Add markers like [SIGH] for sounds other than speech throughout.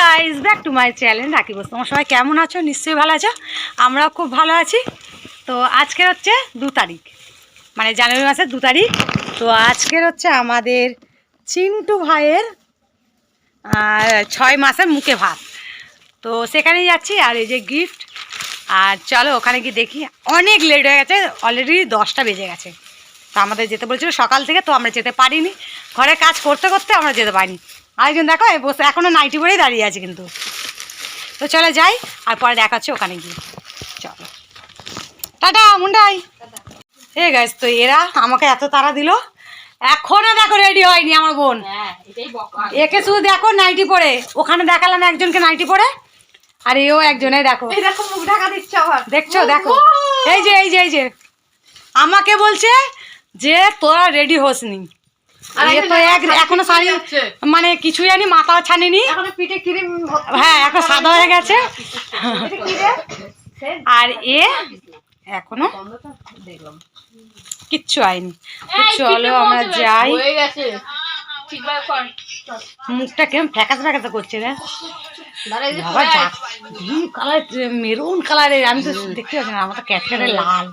Guys back to my channel Rakhi boss তোমার সবাই কেমন আছো? নিশ্চয়ই ভালো আছো। আমরাও খুব ভালো আছি। তো আজকের হচ্ছে দু তারিখ। মানে জানুয়ারি মাসের দু তারিখ। তো আজকের হচ্ছে আমাদের চিন্টু ভাইয়ের ছয় মাসের মুখে ভাত। তো সেখানেই যাচ্ছি, আর এই যে গিফট আর চলো ওখানে গিয়ে দেখি। অনেক লেট হয়ে গেছে অলরেডি দশটা বেজে গেছে। তো আমাদের যেতে বলছিল সকাল থেকে, তো আমরা যেতে পারিনি। ঘরে কাজ করতে করতে আমরা যেতে পারিনি। আরেকজন দেখো বসে এখনও নাইটি পরেই দাঁড়িয়ে আছে কিন্তু। তো চলে যাই আর পরে দেখাচ্ছি ওখানে গিয়ে। চলো। টাটা মুন্ডাই। হে গাছ তো এরা আমাকে এত তাড়া দিল। এখনও দেখো রেডি হয়নি আমার বোন। একে শুধু দেখো নাইটি পরে। ওখানে দেখালাম একজনকে নাইটি পরে আর এও একজনে দেখো। দেখছ দেখো। এই যে এই যে এই যে। আমাকে বলছে যে তোরা রেডি হোসনি। আর তো এক এখনও শাড়ি মানে কিছু জানি মাথা ছানিনি হ্যাঁ এখন সাদা হয়ে গেছে। আর এ এখনও কিচ্ছু তো চলো আমরা যাই। মুখটা কেমন ফ্যাকাস ফ্যাকাস করছে রে। বাবা যা। কালার মেরুন কালারের আমি তো দেখতে পাচ্ছি না আমার তো ক্যাটক্যাটে লাল।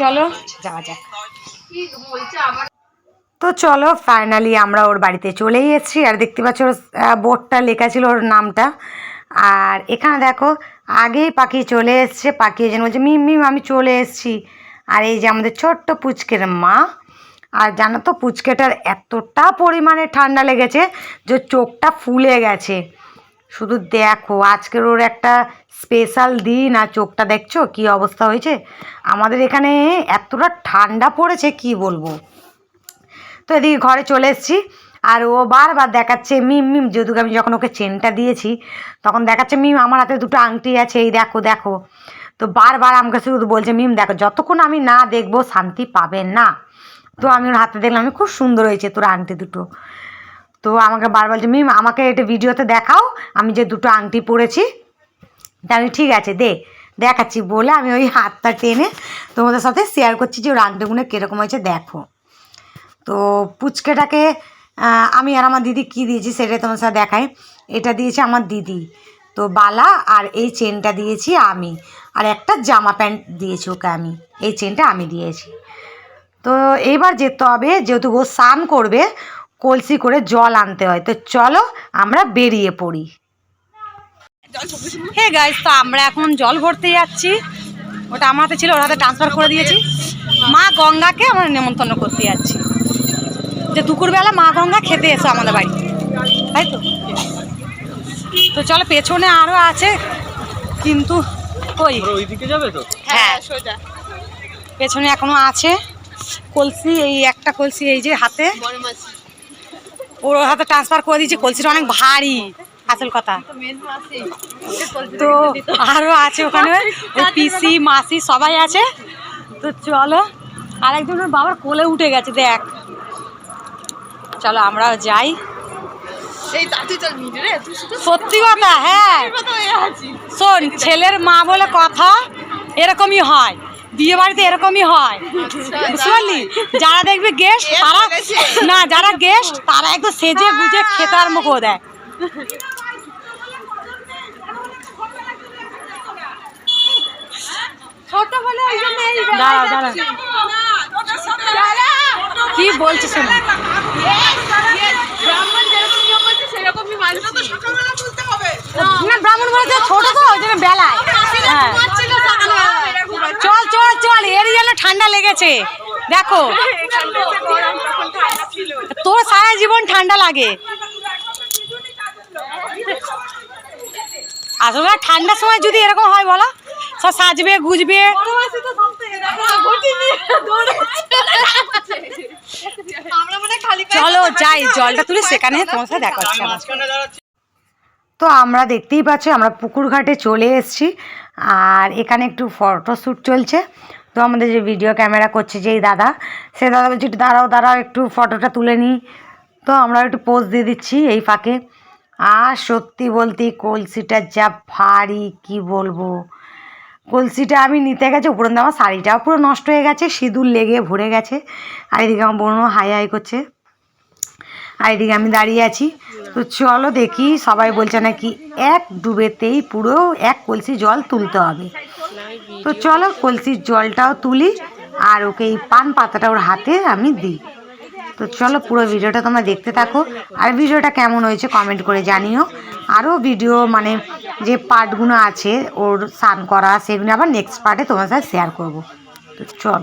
চলো যাওয়া যাক। তো চলো ফাইনালি আমরা ওর বাড়িতে চলেই এসেছি। আর দেখতে পাচ্ছ ওর বোর্ডটা লেখা ছিল ওর নামটা। আর এখানে দেখো, আগেই পাখি চলে এসছে। পাখি যেন বলছে, মিম মিম, আমি চলে এসেছি। আর এই যে আমাদের ছোট্ট পুচকের মা। আর জানো তো, পুচকেটার এতটা পরিমাণে ঠান্ডা লেগেছে যে চোখটা ফুলে গেছে। শুধু দেখো, আজকের ওর একটা স্পেশাল দিন। আর চোখটা দেখছ, কি অবস্থা হয়েছে? আমাদের এখানে এতটা ঠান্ডা পড়েছে, কি বলব? তো এদিকে ঘরে চলে এসেছি। আর ও বারবার দেখাচ্ছে মিম মিম, যেহেতু আমি যখন ওকে চেনটা দিয়েছি, তখন দেখাচ্ছে মিম, আমার হাতে দুটো আংটি আছে, এই দেখো দেখো। তো বারবার আমাকে শুধু বলছে, মিম, দেখো, যতক্ষণ আমি না দেখব, শান্তি পাবেন না। তো আমি ওর হাতে দেখলাম খুব সুন্দর হয়েছে তোর আংটি দুটো। তো আমাকে বারবার বলছে, মিম, আমাকে এটা ভিডিওতে দেখাও, আমি যে দুটো আংটি পরেছি। তা আমি, ঠিক আছে, দে, দেখাচ্ছি। বলে আমি ওই হাতটা টেনে তোমাদের সাথে শেয়ার করছি যে ওর আংটিগুলো কীরকম হয়েছে, দেখো। তো পুচকেটাকে আমি আর আমার দিদি কী দিয়েছি সেটা তোমার সাথে দেখাই। এটা দিয়েছে আমার দিদি। তো বালা আর এই চেনটা দিয়েছি আমি। আর একটা জামা প্যান্ট দিয়েছি ওকে আমি। এই চেনটা আমি দিয়েছি। তো এইবার যেতে হবে, যেহেতু ও স্নান করবে, কলসি করে জল আনতে হয়। তো চলো আমরা বেরিয়ে পড়ি। হে গাইজ তো আমরা এখন জল ভরতে যাচ্ছি। ওটা আমার হাতে ছিল, ওর হাতে ট্রান্সফার করে দিয়েছি। মা গঙ্গাকে আমরা নেমন্তন্ন করতে যাচ্ছি। যে দুপুরবেলা মা গঙ্গা খেতে এসো আমাদের বাড়ি। তাই তো? তো চলো পেছনে আরও আছে কিন্তু ওই ওইদিকে যাবে তো? হ্যাঁ সোজা। পেছনে এখনও আছে কলসি এই একটা কলসি এই যে হাতে। ওর হাতে ট্রান্সফার করে দিয়েছি কলসিটা অনেক ভারী আসল কথা। তো আরও আছে ওখানে [LAUGHS] ওই পিসি মাসি সবাই আছে। তো চলো আরেকজন ওর বাবার কোলে উঠে গেছে দেখ। চলো আমরাও যাই সত্যি কথা হ্যাঁ হয়ে শোন ছেলের মা বলে কথা এরকমই হয় বিয়ে বাড়িতে এরকমই হয় বুঝতে পারলি যারা দেখবে গেস্ট তারা না যারা গেস্ট তারা একদম সেজে গুজে খেতে আরম্ভ করে দেয় ছোট বলে দাঁড়াও দাঁড়াও কি বলছে শোনো? বলতে না ব্রাহ্মণ বলে ছোট তো ওই জন্য বেলায়। হ্যাঁ। চল চল চল এরই জন্য ঠান্ডা লেগেছে। দেখো তোর সারা জীবন ঠান্ডা লাগে। আসলে ঠান্ডার সময় যদি এরকম হয় বলো। সব সাজবে গুজবে। চলো যাই জলটা তুলে সেখানে তোমার সাথে দেখা তো আমরা দেখতেই পাচ্ছি, আমরা পুকুর ঘাটে চলে এসেছি আর এখানে একটু ফটোশ্যুট চলছে। তো আমাদের যে ভিডিও ক্যামেরা করছে যেই দাদা, সে দাদা বলছে দাঁড়াও দাঁড়াও, একটু ফটোটা তুলে নিই। তো আমরা একটু পোজ দিয়ে দিচ্ছি এই ফাঁকে। আর সত্যি বলতে কলসিটা যা ভারী, কি বলব? কলসিটা আমি নিতে গেছে, উপরে আমার শাড়িটাও পুরো নষ্ট হয়ে গেছে, সিঁদুর লেগে ভরে গেছে। আর এদিকে আমার বোনও হাই হাই করছে। আর এদিকে আমি দাঁড়িয়ে আছি। তো চলো দেখি, সবাই বলছে নাকি এক ডুবেতেই পুরো এক কলসি জল তুলতে হবে। তো চলো কলসির জলটাও তুলি, আর ওকে এই পান পাতাটা ওর হাতে আমি দিই। তো চলো পুরো ভিডিওটা তোমরা দেখতে থাকো। আর ভিডিওটা কেমন হয়েছে কমেন্ট করে জানিও। আরও ভিডিও মানে যে পার্টগুলো আছে, ওর স্নান করা, সেগুলো আবার নেক্সট পার্টে তোমার সাথে শেয়ার করব। তো চল।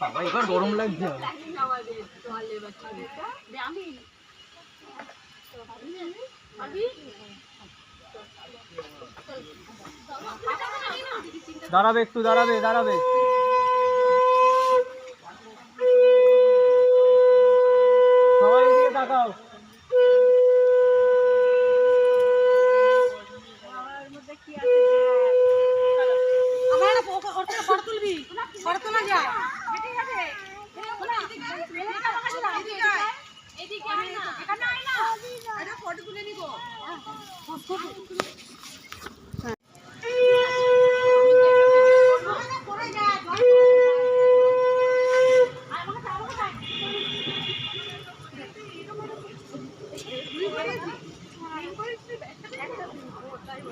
বাবা এবার গরম লাগছে আমাদের জল এবার চলছে আমি আমি দাঁড়াবে একটু দাঁড়াবে দাঁড়াবে সবাই এদিকে তাকাও আমার একটা ওর ওর থেকে ফটো তুলবি ফটো তোলা যায় এদিকে আয় না এখানে আয় না এটা ফটো তুলে নিব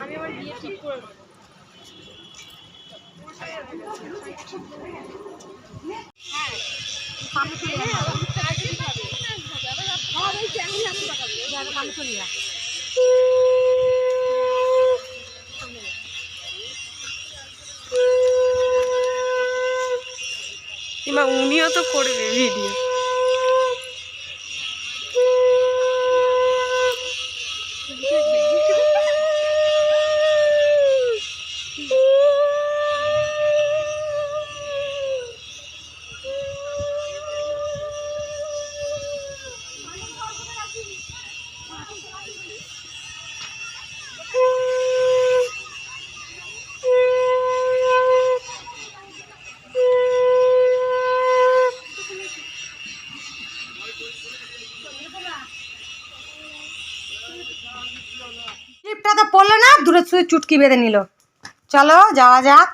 আমি আমার বিয়ে ঠিক করে নেব। উনিও তো করবে ভিডিও শুয়ে চুটকি বেঁধে নিল। চলো যাওয়া যাক।